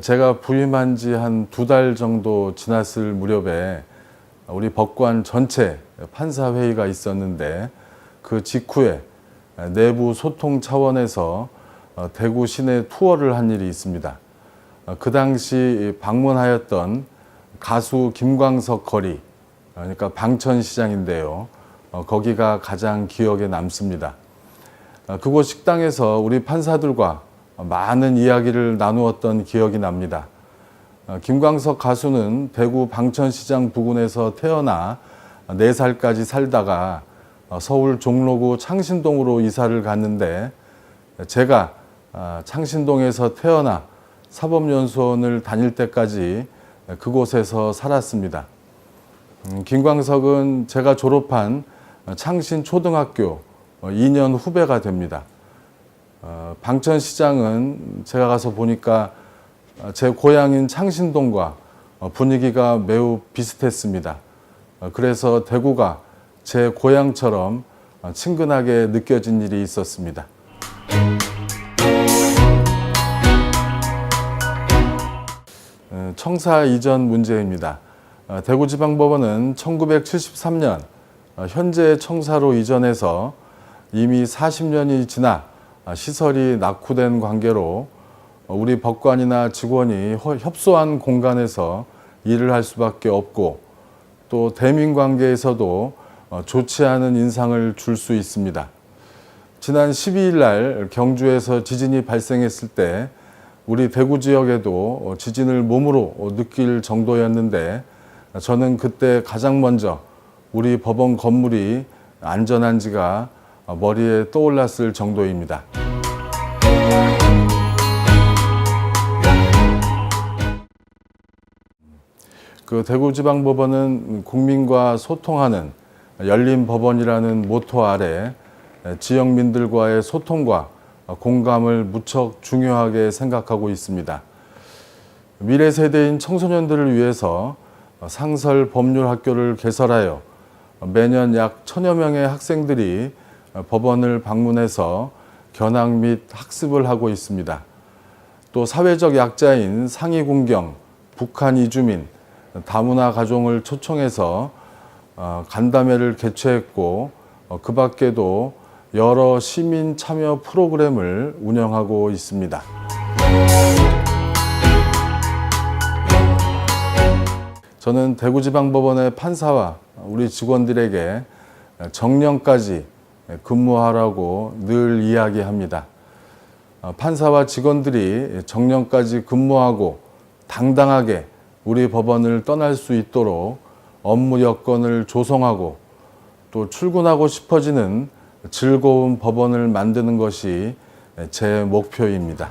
제가 부임한 지 한 두 달 정도 지났을 무렵에 우리 법관 전체 판사 회의가 있었는데 그 직후에 내부 소통 차원에서 어, 대구 시내 투어를 한 일이 있습니다. 어, 그 당시 방문하였던 가수 김광석 거리, 그러니까 방천시장인데요. 어, 거기가 가장 기억에 남습니다. 어, 그곳 식당에서 우리 판사들과 많은 이야기를 나누었던 기억이 납니다. 어, 김광석 가수는 대구 방천시장 부근에서 태어나 4살까지 살다가 어, 서울 종로구 창신동으로 이사를 갔는데 제가 아, 창신동에서 태어나 사법연수원을 다닐 때까지 그곳에서 살았습니다. 음, 김광석은 제가 졸업한 창신초등학교 2년 후배가 됩니다. 어, 방천시장은 제가 가서 보니까 어, 제 고향인 창신동과 어, 분위기가 매우 비슷했습니다. 어, 그래서 대구가 제 고향처럼 어, 친근하게 느껴진 일이 있었습니다. 청사 이전 문제입니다. 어, 대구지방법원은 1973년 어, 현재 청사로 이전해서 이미 40년이 지나 아, 시설이 낙후된 관계로 어, 우리 법관이나 직원이 허- 협소한 공간에서 일을 할 수밖에 없고 또 대민 관계에서도 어, 좋지 않은 인상을 줄 수 있습니다. 지난 12일 날 경주에서 지진이 발생했을 때 우리 대구 지역에도 어, 지진을 몸으로 어, 느낄 정도였는데 저는 그때 가장 먼저 우리 법원 건물이 안전한지가 어, 머리에 떠올랐을 정도입니다. 그 대구지방법원은 국민과 소통하는 열린 법원이라는 모토 아래 지역민들과의 소통과 공감을 무척 중요하게 생각하고 있습니다. 미래 세대인 청소년들을 위해서 상설 법률 학교를 개설하여 매년 약 천여 명의 학생들이 법원을 방문해서 견학 및 학습을 하고 있습니다. 또 사회적 약자인 상위 군경, 북한 이주민, 다문화 가정을 초청해서 어, 간담회를 개최했고 어, 그 밖에도 여러 시민 참여 프로그램을 운영하고 있습니다. 저는 대구지방법원의 판사와 우리 직원들에게 정년까지 근무하라고 늘 이야기합니다. 어, 판사와 직원들이 정년까지 근무하고 당당하게 우리 법원을 떠날 수 있도록 업무 여건을 조성하고 또 출근하고 싶어지는 즐거운 법원을 만드는 것이 제 목표입니다.